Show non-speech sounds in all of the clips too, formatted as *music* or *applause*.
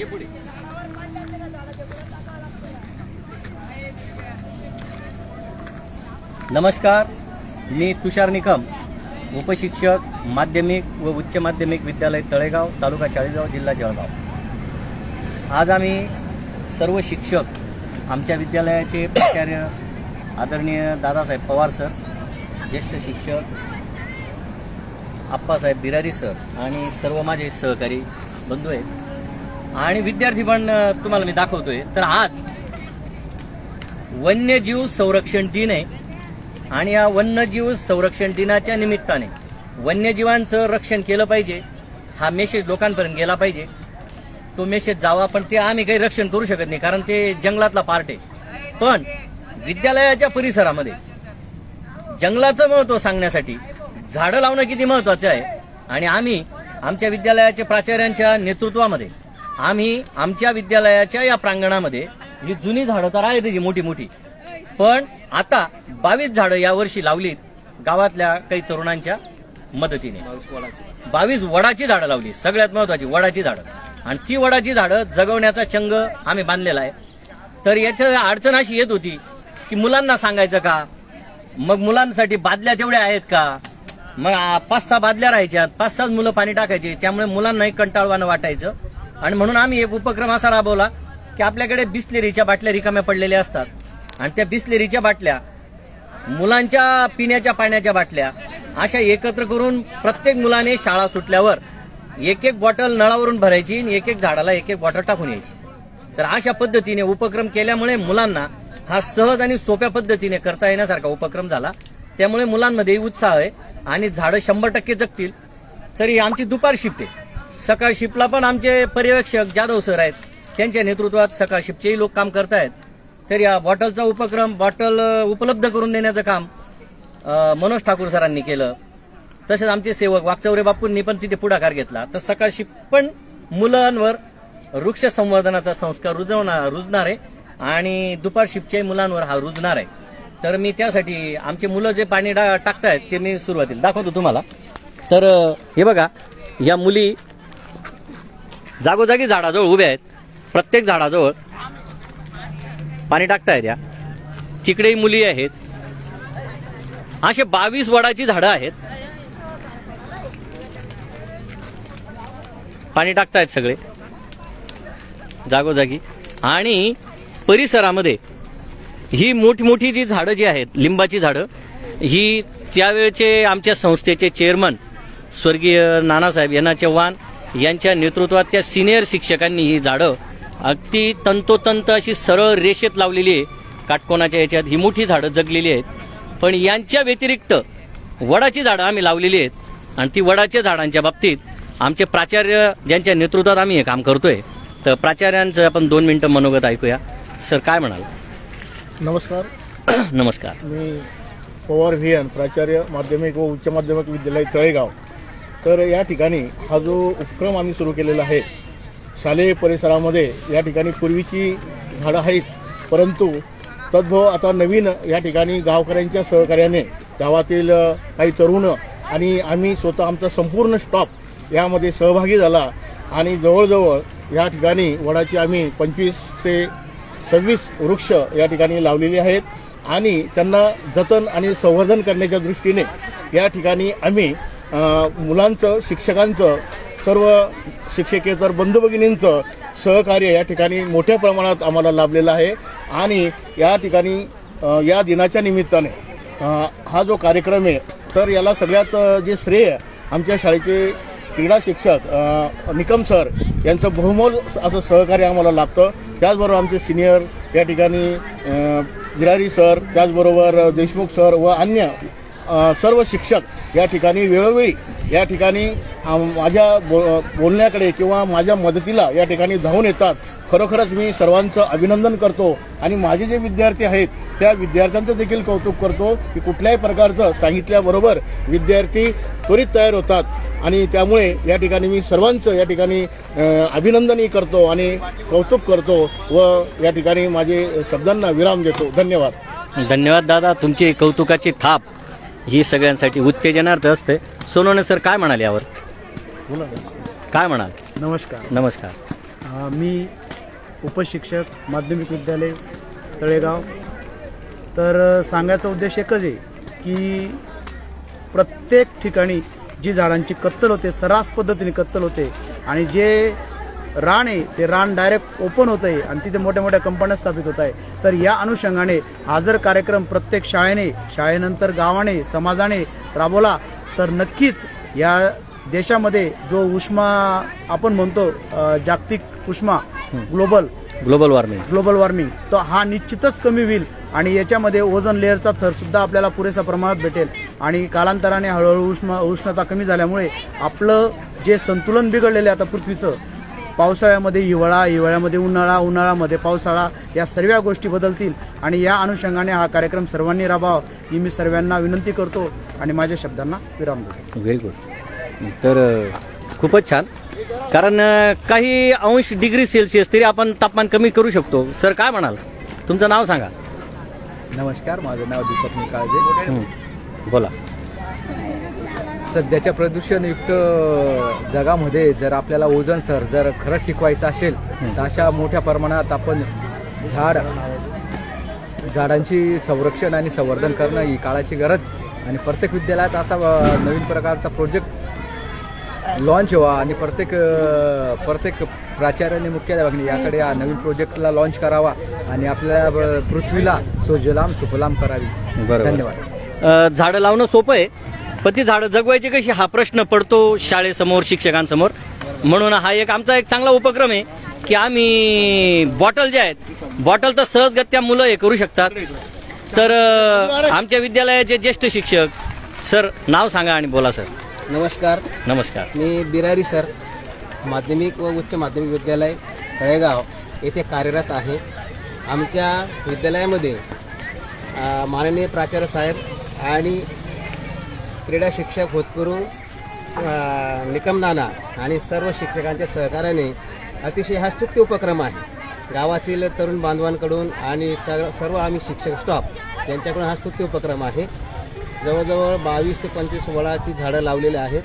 ये पुढे. नमस्कार मी तुषार निकम उपशिक्षक माध्यमिक व उच्च माध्यमिक विद्यालय तळेगाव तालुका चाळीसगाव जिल्हा जळगाव. आज आम्ही सर्व शिक्षक आमच्या विद्यालयाचे प्राचार्य आदरणीय दादासाहेब पवार सर ज्येष्ठ शिक्षक आप्पासाहेब बिरारी सर आणि सर्व माझे सहकारी बंधू आहेत. आणि विद्यार्थी पण तुम्हाला मी दाखवतोय. तर आज वन्यजीव संरक्षण दिन आहे आणि या वन्यजीव संरक्षण दिनाच्या निमित्ताने वन्यजीवांचं रक्षण केलं पाहिजे. हा मेसेज लोकांपर्यंत गेला पाहिजे. तो मेसेज जावा पण ते आम्ही काही रक्षण करू शकत नाही कारण ते जंगलातला पार्ट आहे. पण विद्यालयाच्या परिसरामध्ये जंगलाचं महत्त्व सांगण्यासाठी झाडं लावणं किती महत्त्वाचं आहे. आणि आम्ही आमच्या विद्यालयाच्या प्राचार्यांच्या नेतृत्वामध्ये आम्ही आमच्या विद्यालयाच्या या प्रांगणामध्ये ही जुनी झाडं तर आहेत जी मोठी मोठी. पण आता बावीस झाडं यावर्षी लावलीत गावातल्या काही तरुणांच्या मदतीने. बावीस वडाची झाडं लावली सगळ्यात महत्वाची वडाची झाडं. आणि ती वडाची झाडं जगवण्याचा चंग आम्ही बांधलेला आहे. तर याच्या अडचण अशी येत होती की मुलांना सांगायचं का? मग मुलांसाठी बादल्या तेवढ्या आहेत का? मग पाच सहा बादल्या राहायच्या पाच सहा मुलं पाणी टाकायचे त्यामुळे मुलांनाही कंटाळवानं वाटायचं. आणि म्हणून आम्ही एक उपक्रम असा राबवला की आपल्याकडे बिस्लेरीच्या बाटल्या रिकाम्या पडलेल्या असतात. आणि त्या बिस्लेरीच्या बाटल्या मुलांच्या पिण्याच्या पाण्याच्या बाटल्या अशा एकत्र करून प्रत्येक मुलाने शाळा सुटल्यावर एक एक बॉटल नळावरून भरायची आणि एक एक झाडाला एक एक बॉटल टाकून यायची. तर अशा पद्धतीने उपक्रम केल्यामुळे मुलांना हा सहज आणि सोप्या पद्धतीने करता येण्यासारखा उपक्रम झाला. त्यामुळे मुलांमध्ये उत्साह आहे आणि झाडं शंभर टक्के जगतील. तरी आमची दुपार शिफ्ट आहे. सकाळ शिपला पण आमचे पर्यवेक्षक जाधव सर आहेत. त्यांच्या नेतृत्वात सकाळ शिपचेही लोक काम करतायत तर या बॉटलचा उपक्रम बॉटल उपलब्ध करून देण्याचं काम मनोज ठाकूर सरांनी केलं. तसेच आमचे सेवक वाकचौरे बापूंनी पण तिथे पुढाकार घेतला. तर सकाळ शिप पण मुलांवर वृक्ष संवर्धनाचा संस्कार रुजवणार रुजणार आहे आणि दुपार शिपच्याही मुलांवर हा रुजणार आहे. तर मी त्यासाठी आमचे मुलं जे पाणी डा टाकतायत ते मी सुरुवातीला दाखवतो तुम्हाला. तर हे बघा या मुली जागोजागी झाडाजवळ उभे आहेत. प्रत्येक झाडाजवळ पाणी टाकतायत या. तिकडेही मुली आहेत. असे बावीस वडाची झाडं आहेत. पाणी टाकतायत सगळे. जागोजागी. आणि परिसरामध्ये ही मोठमोठी जी झाडं जी आहेत लिंबाची झाडं ही त्यावेळचे आमच्या संस्थेचे चेअरमन स्वर्गीय नानासाहेब यांना चव्हाण यांच्या नेतृत्वात त्या सिनियर शिक्षकांनी ही झाडं अगदी तंतोतंत अशी सरळ रेषेत लावलेली आहे. काटकोनाच्या याच्यात ही मोठी झाडं जगलेली आहेत. पण यांच्या व्यतिरिक्त वडाची झाडं आम्ही लावलेली आहेत. आणि ती वडाच्या झाडांच्या बाबतीत आमचे प्राचार्य ज्यांच्या नेतृत्वात आम्ही हे काम करतोय. तर प्राचार्यांचं आपण दोन मिनिटं मनोगत ऐकूया. सर काय म्हणाल? नमस्कार. *clears throat* नमस्कार. मी पवार व्हियन प्राचार्य माध्यमिक व उच्च माध्यमिक विद्यालय तळेगाव. तर या ठिकाणी हा जो उपक्रम आम्ही सुरू केलेला आहे शालेय परिसरामध्ये या ठिकाणी पूर्वीची झाडं आहेच परंतु तद्भव आता नवीन या ठिकाणी गावकऱ्यांच्या सहकार्याने गावातील काही तरुण आणि आम्ही स्वतः आमचा संपूर्ण स्टॉप यामध्ये सहभागी झाला आणि जवळजवळ या ठिकाणी वडाची आम्ही पंचवीस ते सव्वीस वृक्ष या ठिकाणी लावलेले आहेत आणि त्यांना जतन आणि संवर्धन करण्याच्या दृष्टीने या ठिकाणी आम्ही मुलांचं शिक्षकांचं सर्व शिक्षकेतर बंधू भगिनींचं सहकार्य या ठिकाणी मोठ्या प्रमाणात आम्हाला लाभलेलं आहे. आणि या ठिकाणी या दिनाच्या निमित्ताने हा जो कार्यक्रम आहे तर याला सगळ्यात जे श्रेय आमच्या शाळेचे क्रीडा शिक्षक निकम सर यांचं बहुमोल असं सहकार्य आम्हाला लाभतं. त्याचबरोबर आमचे सिनियर या ठिकाणी गिरारी सर त्याचबरोबर देशमुख सर व अन्य सर्व शिक्षक या ठिकाणी वेळोवेळी या ठिकाणी माझ्या बो बोलण्याकडे किंवा माझ्या मदतीला या ठिकाणी धावून येतात. खरोखरच मी सर्वांचं अभिनंदन करतो आणि माझे जे विद्यार्थी आहेत त्या विद्यार्थ्यांचं देखील कौतुक करतो की कुठल्याही प्रकारचं सांगितल्याबरोबर विद्यार्थी त्वरित तयार होतात. आणि त्यामुळे या ठिकाणी मी सर्वांचं या ठिकाणी अभिनंदनही करतो आणि कौतुक करतो व या ठिकाणी माझे शब्दांना विराम देतो. धन्यवाद. धन्यवाद दादा तुमची कौतुकाची थाप. ही सगळ्यांसाठी उत्तेजनार्थ असते. सोनवणे सर काय म्हणाल यावर? काय म्हणाल? नमस्कार. नमस्कार. अ, मी उपशिक्षक माध्यमिक विद्यालय तळेगाव. तर अ, सांगायचा उद्देश एकच आहे की प्रत्येक ठिकाणी जी झाडांची कत्तल होते सर्रास पद्धतीने कत्तल होते आणि जे रान आहे ते रान डायरेक्ट ओपन होत आहे आणि तिथे मोठ्या मोठ्या कंपन्या स्थापित होत आहे तर या अनुषंगाने हा जर कार्यक्रम प्रत्येक शाळेने शाळेनंतर गावाने समाजाने राबवला तर नक्कीच या देशामध्ये जो उष्मा आपण म्हणतो जागतिक उष्मा global global warming. Global warming तो हा निश्चितच कमी होईल आणि याच्यामध्ये ओझोन लेअरचा थर सुद्धा आपल्याला पुरेसा प्रमाणात भेटेल. आणि कालांतराने हळूहळू उष्मा उष्णता कमी झाल्यामुळे आपलं जे संतुलन बिघडलेलं आहे आता पृथ्वीचं पावसाळ्यामध्ये हिवाळा हिवाळ्यामध्ये उन्हाळा उन्हाळ्यामध्ये पावसाळा या सर्व गोष्टी बदलतील. आणि या अनुषंगाने हा कार्यक्रम सर्वांनी राबावा ही मी सर्वांना विनंती करतो. आणि माझ्या शब्दांना विराम देतो. व्हेरी गुड तर खूपच छान. कारण काही अंश डिग्री सेल्सिअस तरी आपण तापमान कमी करू शकतो. सर काय म्हणाल? तुमचं नाव सांगा. नमस्कार माझं नाव दीपक निकाळजे. बोला. सध्याच्या प्रदूषणयुक्त जगामध्ये जर आपल्याला ओझोन स्तर जर खरंच टिकवायचं असेल तर अशा मोठ्या प्रमाणात आपण झाड झाडांची संरक्षण आणि संवर्धन करणं ही काळाची गरज. आणि प्रत्येक विद्यालयात असा नवीन प्रकारचा प्रोजेक्ट लॉन्च व्हावा आणि प्रत्येक प्रत्येक प्राचार्याने मुख्याध्यापकांनी याकडे हा नवीन प्रोजेक्टला लॉन्च करावा आणि आपल्या पृथ्वीला सोजलाम सुफलाम करावी. धन्यवाद. झाडं लावणं सोपं आहे पण ती झाडं जगवायची कशी? हा प्रश्न पडतो शाळेसमोर शिक्षकांसमोर. म्हणून हा एक आमचा एक चांगला उपक्रम आहे की आम्ही बॉटल जे आहेत बॉटल तर सहजगत्या मुलं हे करू शकतात. तर आमच्या विद्यालयाचे ज्येष्ठ शिक्षक सर नाव सांगा आणि बोला सर. नमस्कार. नमस्कार. मी बिरारी सर. माध्यमिक व उच्च माध्यमिक विद्यालय तळेगाव येथे कार्यरत आहे. आमच्या विद्यालयामध्ये माननीय प्राचार्य साहेब आणि क्रीडा शिक्षक होतकरू अ, निकम नाना आणि सर्व शिक्षकांच्या सहकार्याने अतिशय हा स्तुत्य उपक्रम आहे. गावातील तरुण बांधवांकडून आणि सर्व सर्व आम्ही शिक्षक स्टॉफ यांच्याकडून हा स्तुत्य उपक्रम आहे. जवळजवळ बावीस ते पंचवीस वडाची झाडं लावलेली आहेत.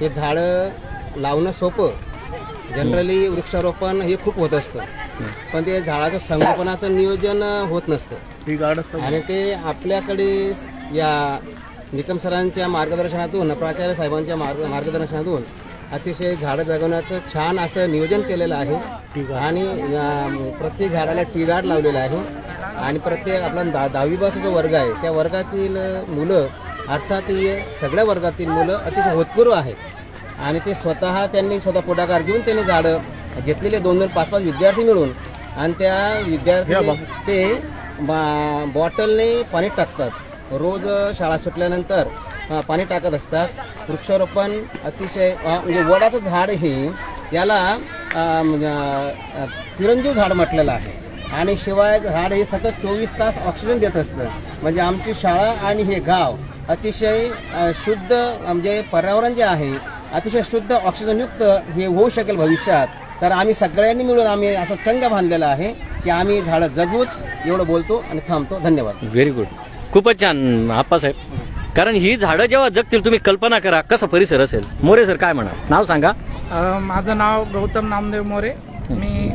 हे झाडं लावणं सोपं. जनरली वृक्षारोपण हे खूप होत असतं. पण ते झाडाचं संगोपनाचं नियोजन होत नसतं. आणि ते आपल्याकडे या निकम सरांच्या मार्गदर्शनातून प्राचार्य साहेबांच्या मार्ग मार्गदर्शनातून अतिशय झाडं जगवण्याचं छान असं नियोजन केलेलं आहे. आणि प्रत्येक झाडाला टी गार्ड लावलेलं आहे. आणि प्रत्येक आपला दहा दहावी पासून जो वर्ग आहे. त्या वर्गातील मुलं अर्थात सगळ्या वर्गातील मुलं अतिशय होतकरू आहेत. आणि ते स्वतः त्यांनी स्वतः पुढाकार घेऊन त्यांनी झाडं घेतलेले दोन दोन पाच पाच विद्यार्थी मिळून आणि त्या विद्यार्थी ते बा- बॉटलने पाणी टाकतात. रोज शाळा सुटल्यानंतर पाणी टाकत असतात. वृक्षारोपण अतिशय म्हणजे वडाचं झाड हे याला म्हणजे, चिरंजीव झाड म्हटलेलं आहे. आणि शिवाय झाड हे सतत चोवीस तास ऑक्सिजन देत असतं. म्हणजे आमची शाळा आणि हे गाव अतिशय शुद्ध म्हणजे पर्यावरण जे आहे अतिशय शुद्ध ऑक्सिजनयुक्त हे होऊ शकेल भविष्यात. तर आम्ही सगळ्यांनी मिळून आम्ही असं चंग बांधलेलं आहे की आम्ही झाडं जगूच एवढं बोलतो आणि थांबतो. धन्यवाद. व्हेरी गुड खूपच छान आप्पासाहेब कारण ही झाडं जेव्हा जगतील तुम्ही कल्पना करा कसा परिसर असेल. मोरे सर काय म्हणा नाव सांगा. अ, माझं नाव गौतम नामदेव मोरे. मी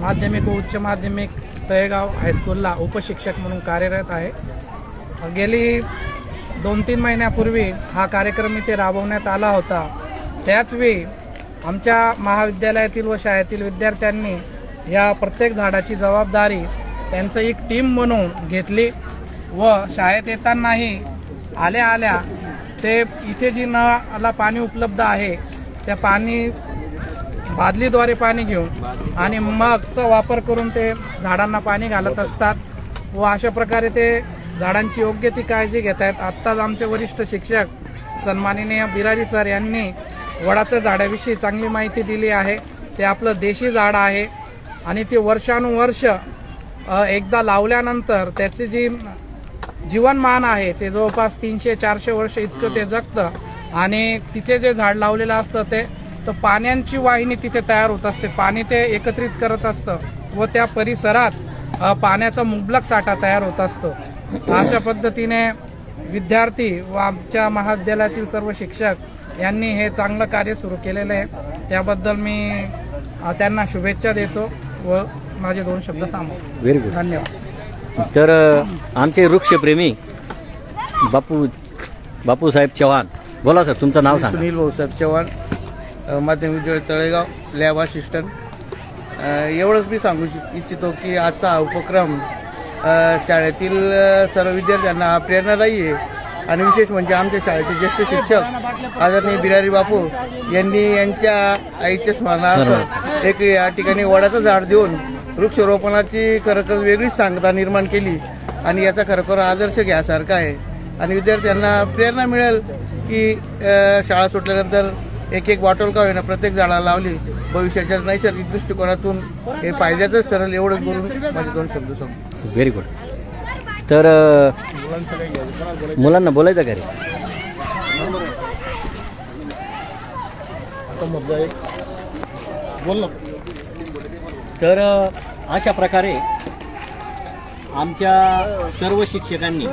माध्यमिक व उच्च माध्यमिक तळेगाव हायस्कूलला उपशिक्षक म्हणून कार्यरत आहे. गेली दोन तीन महिन्यापूर्वी हा कार्यक्रम इथे राबवण्यात आला होता. त्याचवेळी आमच्या महाविद्यालयातील व शाळेतील विद्यार्थ्यांनी या प्रत्येक झाडाची जबाबदारी त्यांचं एक टीम म्हणून घेतली. व शाळेत येतानाही आल्या आल्या ते इथे जी नळाला पाणी उपलब्ध आहे त्या पाणी बादलीद्वारे पाणी घेऊन आणि मगचा वापर करून ते झाडांना पाणी घालत असतात व अशा प्रकारे ते झाडांची योग्य ती काळजी घेत आहेत. आत्ताच आमचे वरिष्ठ शिक्षक सन्माननीय बिरारी सर यांनी वडाच्या झाडाविषयी चांगली माहिती दिली आहे. ते आपलं देशी झाड आहे आणि ते वर्षानुवर्ष एकदा लावल्यानंतर त्याची जी जीवनमान आहे. ते जवळपास तीनशे चारशे वर्ष इतकं ते जगतं. आणि तिथे जे झाड लावलेलं असतं ते तर पाण्याची वाहिनी तिथे तयार होत असते. पाणी ते एकत्रित करत असतं व त्या परिसरात पाण्याचा मुबलक साठा तयार होत असतो. अशा पद्धतीने विद्यार्थी व आमच्या महाविद्यालयातील सर्व शिक्षक यांनी हे चांगलं कार्य सुरू केलेलं आहे. त्याबद्दल मी त्यांना शुभेच्छा देतो व माझे दोन शब्द सांगतो. धन्यवाद. तर आमचे वृक्षप्रेमी बापू बापूसाहेब चव्हाण. बोला सर तुमचं नाव सांगा. सुनील भाऊसाहेब चव्हाण माध्यमिक विद्यालय तळेगाव लॅब असिस्टंट. एवढंच मी सांगू इच्छ- इच्छितो की आजचा हा उपक्रम शाळेतील सर्व विद्यार्थ्यांना प्रेरणादायी आहे. आणि विशेष म्हणजे आमच्या शाळेचे ज्येष्ठ शिक्षक आदरणीय बिरारी बापू यांनी यांच्या आईच्या स्मरणार्थ एक या ठिकाणी वडाचं झाड देऊन वृक्षारोपणाची खरोखर वेगळीच सांगता निर्माण केली आणि याचा खरोखर आदर्श घ्यासारखा आहे. आणि विद्यार्थ्यांना प्रेरणा मिळेल की शाळा सुटल्यानंतर एक एक बॉटल का होईना प्रत्येक झाडाला लावली भविष्याच्या नैसर्गिक दृष्टिकोनातून हे फायद्याचंच ठरेल एवढंच बोलून माझे दोन शब्द सांगतो व्हेरी गुड तर मुलांना बोलायचं का रे? बोल ना. तर अशा प्रकारे आमच्या सर्व शिक्षकांनी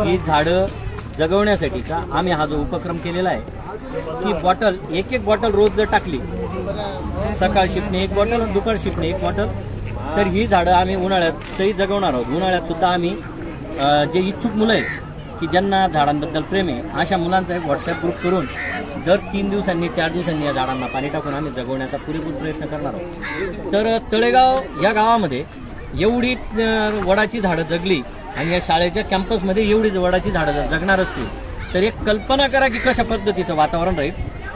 ही झाडं जगवण्यासाठीचा आम्ही हा जो उपक्रम केलेला आहे की बॉटल एक एक बॉटल रोज जर टाकली सकाळ शिपणे एक बॉटल दुपार शिपणे एक बॉटल तर ही झाडं आम्ही उन्हाळ्यातही जगवणार आहोत. उन्हाळ्यात सुद्धा आम्ही जे इच्छुक मुलं आहेत की ज्यांना झाडांबद्दल प्रेम आहे अशा मुलांचा एक व्हॉट्सअप ग्रुप करून दर तीन दिवसांनी चार दिवसांनी या झाडांना पाणी टाकून आम्ही जगवण्याचा पुरेपूर प्रयत्न करणार आहोत. तर तळेगाव या गावामध्ये एवढी वडाची झाडं जगली आणि या शाळेच्या कॅम्पसमध्ये एवढी वडाची झाडं जर जगणार असतील तर एक कल्पना करा की कशा पद्धतीचं वातावरण राहील.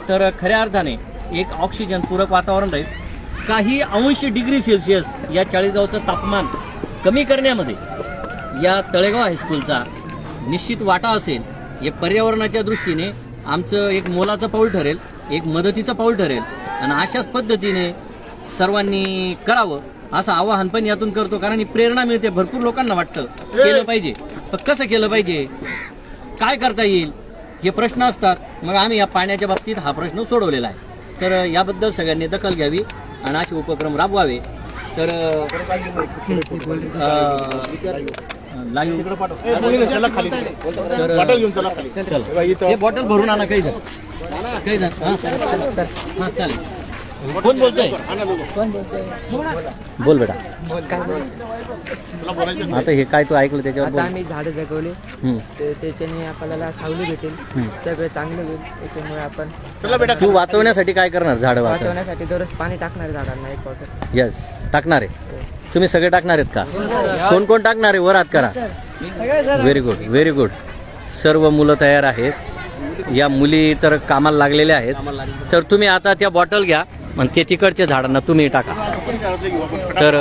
तर खऱ्या अर्थाने एक ऑक्सिजन पूरक वातावरण राहील. काही अंश डिग्री सेल्सिअस या चाळीसगावचं तापमान कमी करण्यामध्ये या तळेगाव हायस्कूलचा निश्चित वाटा असेल हे पर्यावरणाच्या दृष्टीने आमचं एक मोलाचं पाऊल ठरेल एक मदतीचं पाऊल ठरेल. आणि अशाच पद्धतीने सर्वांनी करावं असं आवाहन पण यातून करतो कारण ही प्रेरणा मिळते भरपूर लोकांना वाटतं. केलं पाहिजे. पण कसं केलं पाहिजे? काय करता येईल? हे प्रश्न असतात. मग आम्ही या पाण्याच्या बाबतीत हा प्रश्न सोडवलेला आहे. तर याबद्दल सगळ्यांनी दखल घ्यावी आणि असे उपक्रम राबवावे. तर लाईव्ह. तर बॉटल चला हे भरून आणा काही जण. काही जण. हा हा चालेल. कोण बोलतोय. बोल बेटा. तुला बोलायचं आता हे काय तू ऐकलं त्याच्यावर आता बोल. आम्ही झाडं जगवले. हम्म, तर त्याच्याने आपल्याला सावली भेटेल. सगळं चांगलं होईल. त्याच्यामुळे आपण चला बेटा. तू वाचवण्यासाठी काय करणार झाडं वाचव वाचवण्यासाठी दररोज पाणी टाकणार झाडांना एक बॉटल यस टाकणार आहे. तुम्ही सगळे टाकणार आहेत का? कोण कोण टाकणार आहे? वर हात करा. व्हेरी गुड व्हेरी गुड सर्व मुलं तयार आहेत. या मुली तर कामाला लागलेल्या आहेत. तर तुम्ही आता त्या बॉटल घ्या आणि ते तिकडच्या झाडांना तुम्ही टाका. तर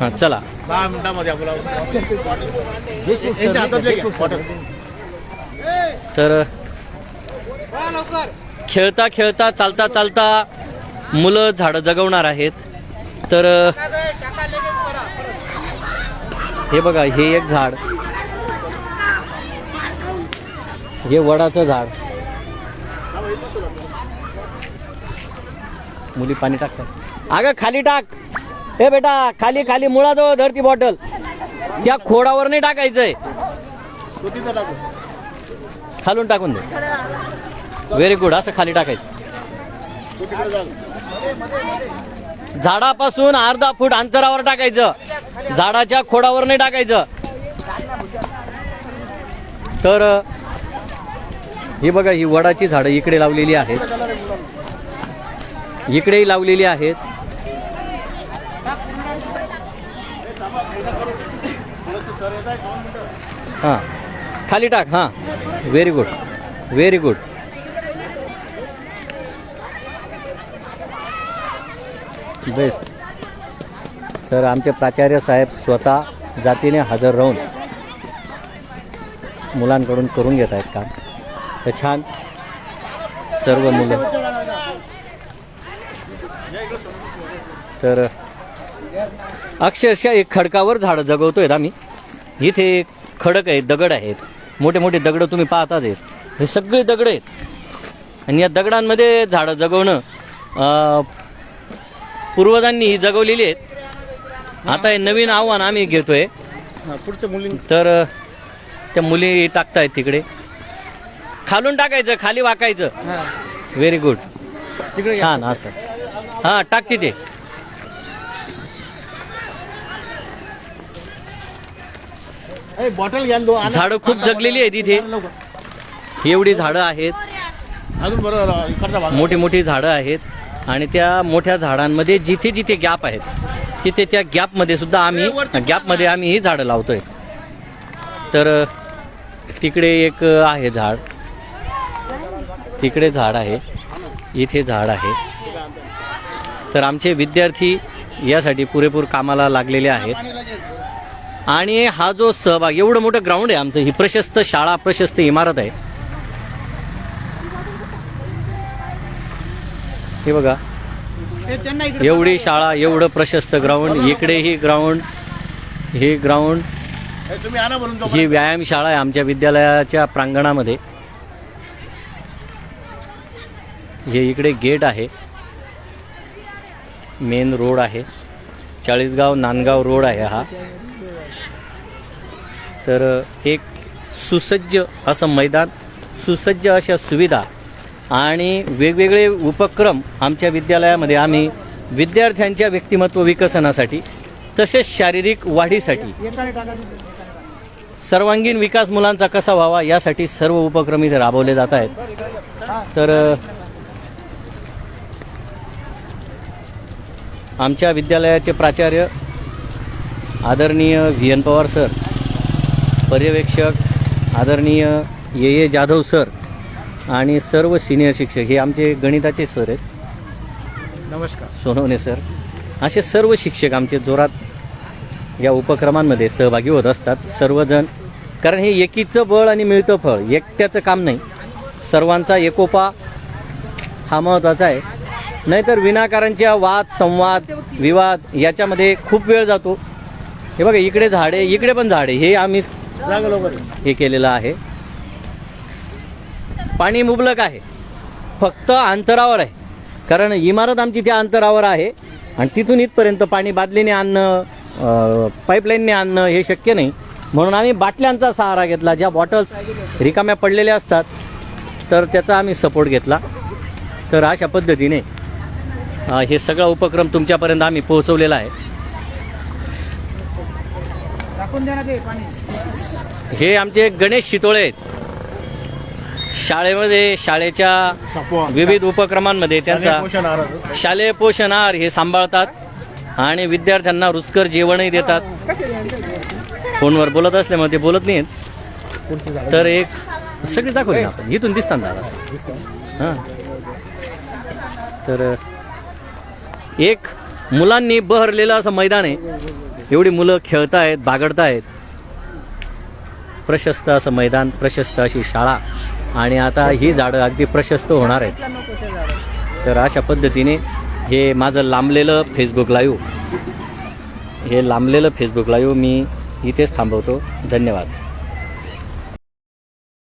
हां चला. दहा मिनिटामध्ये तर खेळता खेळता चालता चालता मुलं झाडं जगवणार आहेत. तर हे बघा हे एक झाड. हे वडाचं झाड. मुली पाणी टाकतात. अगं खाली टाक. हे बेटा खाली खाली मुळाजवळ धर ती बॉटल. त्या खोडावर नाही टाकायचंय. खालून टाकून दे. व्हेरी गुड असं खाली टाकायचं. झाडापासून अर्धा फूट अंतरावर टाकायचं. झाडाच्या खोडावर नाही टाकायचं. तर ही बघा ही वडाची झाडं इकडे लावलेली आहेत. इकडेही लावलेली आहेत. हां. खाली टाक हां. Very good very good best तर आमचे प्राचार्य साहेब स्वतः जातीने हजर राहून मुलांकडून करून घेत आहेत काम. तर छान. सर्व मुलं. तर अक्षरशः एक खडकावर झाडं आहेत आम्ही. इथे खडक आहेत दगड आहेत. मोठे मोठे दगड तुम्ही पाहताच आहेत. हे सगळे दगड आहेत. आणि या दगडांमध्ये झाडं जगवणं पूर्वजांनी ही जगवलेली आहेत. आता हे नवीन आव्हान आम्ही घेतोय. पुढच्या मुली तर त्या मुली टाकतायत तिकडे. खालून टाकायचं खाली वाकायचं. व्हेरी गुड छान असं हा टाक तिथे. ए, बॉटल घ्या. झाडं खूप जगलेली आहेत इथे. एवढी झाडं आहेत. अजून बरोबर मोठी मोठी झाडं आहेत. आणि त्या मोठ्या झाडांमध्ये जिथे जिथे गॅप आहेत तिथे त्या गॅपमध्ये सुद्धा आम्ही गॅपमध्ये आम्ही ही झाडं लावतोय. तर तिकडे एक आहे झाड. तिकडे झाड आहे. इथे झाड आहे. तर आमचे विद्यार्थी यासाठी पुरेपूर कामाला लागलेले आहेत. आणि हा जो सहभाग एवढं मोठं ग्राउंड आहे आमचं. ही प्रशस्त शाळा प्रशस्त इमारत आहे. हे बघा. एवढी शाळा एवढं प्रशस्त ग्राउंड इकडे ही ग्राउंड हे ग्राउंड ही व्यायामशाळा आहे आमच्या विद्यालयाच्या प्रांगणामध्ये. हे इकडे गेट आहे. मेन रोड आहे. चाळीसगाव नांदगाव रोड आहे हा. तर एक सुसज्ज असं मैदान सुसज्ज अशा सुविधा आणि वेगवेगळे उपक्रम आमच्या विद्यालयामध्ये आम्ही विद्यार्थ्यांच्या व्यक्तिमत्व विकसनासाठी तसेच शारीरिक वाढीसाठी सर्वांगीण विकास मुलांचा कसा व्हावा यासाठी सर्व उपक्रम इथे राबवले जात आहेत. तर आमच्या विद्यालयाचे प्राचार्य आदरणीय व्ही एन पवार सर पर्यवेक्षक आदरणीय ये ये जाधव सर आणि सर्व सिनियर शिक्षक हे आमचे गणिताचे सर आहेत. नमस्कार. सोनवणे सर. असे सर्व शिक्षक आमचे जोरात या उपक्रमांमध्ये सहभागी होत असतात. सर्वजण कारण हे एकीचं बळ आणि मिळतं फळ एकट्याचं काम नाही. सर्वांचा एकोपा हा महत्त्वाचा आहे. नाहीतर विनाकारांच्या वाद संवाद विवाद याच्यामध्ये खूप वेळ जातो. हे बघा इकडे झाडे इकडे पण झाडे हे आम्हीच हे केलेलं आहे. पाणी मुबलक आहे. फक्त अंतरावर आहे. कारण इमारत आमची त्या अंतरावर आहे आणि तिथून इथपर्यंत पाणी बादलीने आणणं पाईपलाईनने आणणं हे शक्य नाही. म्हणून आम्ही बाटल्यांचा सहारा घेतला. ज्या बॉटल्स रिकाम्या पडलेल्या असतात तर त्याचा आम्ही सपोर्ट घेतला. तर अशा पद्धतीने हे सगळा उपक्रम तुमच्यापर्यंत आम्ही पोहोचवलेला आहे. हे आमचे गणेश शितोळे आहेत. शाळेमध्ये शाळेच्या. विविध उपक्रमांमध्ये त्यांचा. शालेय पोषण आहार हे सांभाळतात आणि विद्यार्थ्यांना रुचकर जेवणही देतात. फोनवर बोलत असल्यामुळे ते बोलत नाहीत तर एक सगळे दाखवले आपण. इथून दिसतात दादा हां. तर एक मुलांनी बहरलेलं असं मैदान आहे. एवढी मुलं खेळतायत बागडतायत. प्रशस्त असं मैदान प्रशस्त अशी शाळा. आणि आता ही झाडं अगदी प्रशस्त होणार आहेत. तर अशा पद्धतीने हे माझं लांबलेलं फेसबुक लाईव्ह हे लांबलेलं फेसबुक लाईव्ह मी इथेच थांबवतो. धन्यवाद.